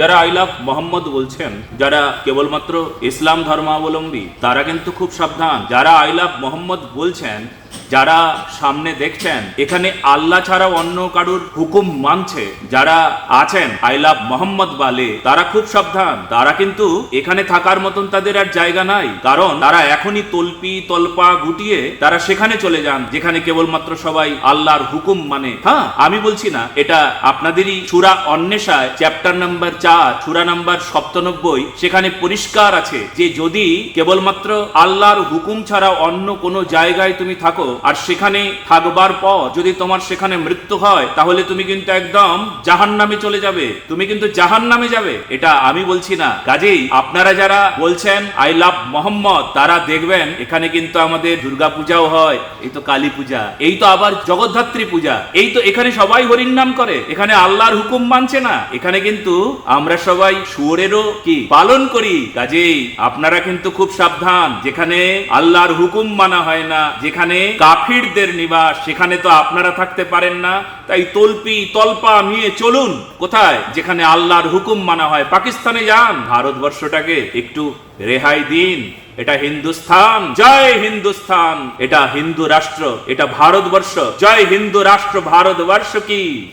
যারা I love Mohammad বলছেন, যারা কেবলমাত্র ইসলাম ধর্মাবলম্বী, তারা কিন্তু খুব সাবধান। যারা আই লাভ মোহাম্মদ বলছেন যারা সামনে দেখছেন, এখানে আল্লাহ ছাড়া অন্য কারুর হুকুম মানছে, যারা আছেন, আই লাভ মোহাম্মদ বালে, তারা খুব সাবধান। তারা কিন্তু এখানে থাকার মতন তাদের আর জায়গা নাই, কারণ তারা এখনই তলপি, তলপা গুটিয়ে তারা সেখানে চলে যান, যেখানে কেবলমাত্র সবাই আল্লাহর হুকুম মানে। হ্যাঁ আমি বলছি না, এটা আপনাদেরই সুরা অন্বেষায়, চ্যাপ্টার নাম্বার চার, সুরা নাম্বার সপ্তানব্বই, সেখানে পরিষ্কার আছে যে যদি কেবলমাত্র আল্লাহর হুকুম ছাড়া অন্য কোনো জায়গায় তুমি থাকো আর সেখানে থাকবার পর যদি তোমার সেখানে মৃত্যু হয়, তাহলে তুমি কিন্তু একদম জাহান নামে চলে যাবে। তুমি কিন্তু জাহান নামে যাবে। এটা আমি বলছি না। কাজেই আপনারা যারা বলছেন আই লাভ মোহাম্মদ তারা দেখবেন, এখানে কিন্তু আমাদের দুর্গা পূজাও হয়। এই তো কালী পূজা, এই তো আবার জগদ্ধাত্রী পূজা, এই তো এখানে সবাই হরির নাম করে। এখানে আল্লাহর হুকুম মানছে না। এখানে কিন্তু আমরা সবাই শুয়োরেরও কি? পালন করি। কাজেই আপনারা কিন্তু খুব সাবধান। যেখানে আল্লাহর হুকুম মানা হয় না, যেখানে কাফিরদের নিবাস, সেখানে তো আপনারা থাকতে পারেন না। তাই তলপি, তলপা নিয়ে চলুন। কোথায়? যেখানে আল্লাহর হুকুম মানা হয়। পাকিস্তানে যান। ভারতবর্ষটাকে একটু রেহাই দিন। এটা হিন্দুস্থান। জয় হিন্দুস্থান। এটা হিন্দু রাষ্ট্র। এটা ভারতবর্ষ। জয় হিন্দু রাষ্ট্র, ভারতবর্ষ কি?